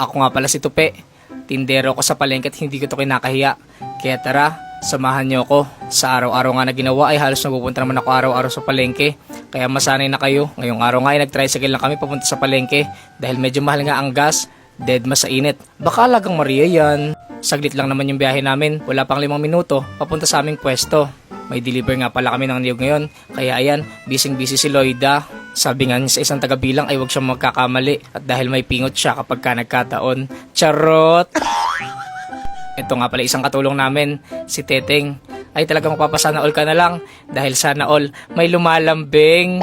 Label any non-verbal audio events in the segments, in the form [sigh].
Ako nga pala si Tupe. Tindero ko sa palengke at hindi ko to kinakahiya. Kaya tara, samahan niyo ako. Sa araw-araw nga na ginawa ay halos napupunta naman ako araw-araw sa palengke. Kaya masanay na kayo. Ngayong araw nga ay nag-tricycle lang kami papunta sa palengke dahil medyo mahal nga ang gas. Dead ma sa init. Baka lagang Maria yan. Saglit lang naman yung biyahe namin. Wala pang limang minuto papunta sa aming pwesto. May deliver nga pala kami ng niyog ngayon. Kaya ayan, busy-busy si Lloyda. Sabi nga sa isang taga-bilang ay huwag siyang magkakamali. At dahil may pingot siya kapag ka nagkataon. Charot! Ito nga pala isang katulong namin, si Teteng. Ay talagang mapapasana all ka na lang dahil sana all may lumalambing.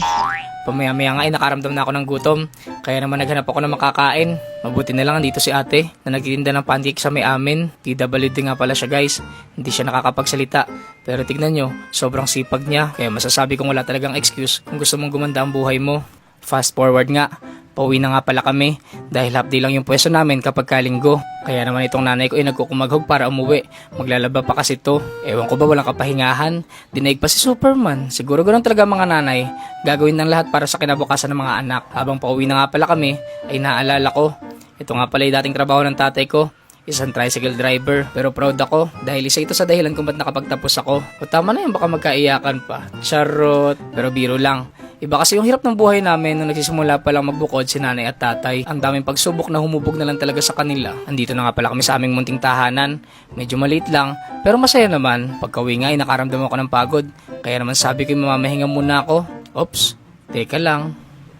Pamaya-maya nga ay nakaramdam na ako ng gutom. Kaya naman naghanap ako ng makakain. Mabuti na lang andito si ate na nagtitinda ng pancake sa may amin. PWD nga pala siya guys. Hindi siya nakakapagsalita. Pero tignan nyo, sobrang sipag niya. Kaya masasabi kong wala talagang excuse kung gusto mong gumanda ang buhay mo. Fast forward nga, pauwi na nga pala kami dahil half day lang yung pwesto namin kapag kalinggo. Kaya naman itong nanay ko ay nagkukumaghog para umuwi. Maglalaba pa kasi to. Ewan ko ba walang kapahingahan. Dinaig pa si Superman. Siguro ganun talaga mga nanay. Gagawin ng lahat para sa kinabukasan ng mga anak. Habang pauwi na nga pala kami, ay naalala ko. Ito nga pala yung dating trabaho ng tatay ko isang tricycle driver. Pero proud ako dahil isa ito sa dahilan kung ba't nakapagtapos ako. O tama na yan, baka magkaiyakan pa. Charot. Pero biro lang. Iba kasi yung hirap ng buhay namin nung nagsisimula pa lang magbukod si nanay at tatay. Ang daming pagsubok na humubog na lang talaga sa kanila. Andito na nga pala kami sa aming munting tahanan. Medyo maliit lang, pero masaya naman. Pagkawi nga ay nakaramdam ako ng pagod. Kaya naman sabi ko mamamahinga muna ako. Oops, teka lang.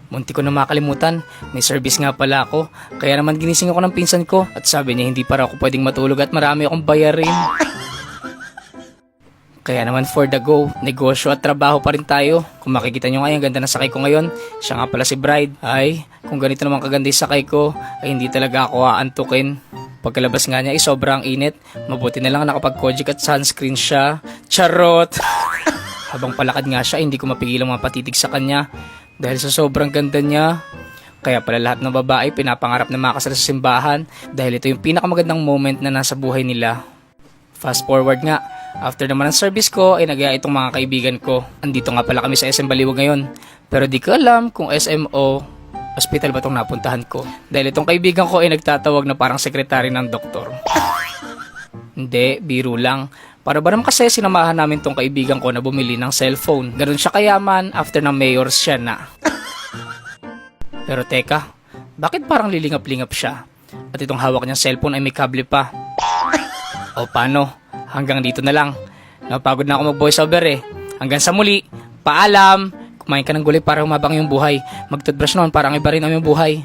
Munti ko na makalimutan, may service nga pala ako. Kaya naman ginising ako ng pinsan ko at sabi niya hindi para ako pwedeng matulog at marami akong bayarin. [laughs] Kaya naman for the go, negosyo at trabaho pa rin tayo. Kung makikita nyo nga, ang ganda ng sakay ko ngayon. Siya nga pala si Bride. Ay, kung ganito naman kaganda yung sakay ko, ay hindi talaga ako aantukin. Pagkalabas nga niya ay sobrang init. Mabuti na lang nakapag-kojic at sunscreen siya. Charot! [laughs] Habang palakad nga siya, hindi ko mapigilang mapatitig sa kanya. Dahil sa sobrang ganda niya. Kaya pala lahat ng babae pinapangarap na makasal sa simbahan dahil ito yung pinakamagandang moment na nasa buhay nila. Fast forward nga, after naman ng service ko ay nagyaya itong mga kaibigan ko. Andito nga pala kami sa SM Baliwag ngayon. Pero di ko alam kung SM o hospital ba itong napuntahan ko. Dahil itong kaibigan ko ay nagtatawag na parang sekretary ng doktor. [laughs] Hindi, biro lang. Para ba naman kasi sinamahan namin tong kaibigan ko na bumili ng cellphone. Ganun siya kayaman after ng mayor siya na. [laughs] Pero teka, bakit parang lilingap-lingap siya? At itong hawak niyang cellphone ay may kable pa. [laughs] O paano? Hanggang dito na lang. Napagod na ako mag voiceover eh. Hanggang sa muli, paalam! Kumain ka ng gulay para humabang yung buhay. Mag-toothbrush noon para ang iba rin ang iyong buhay.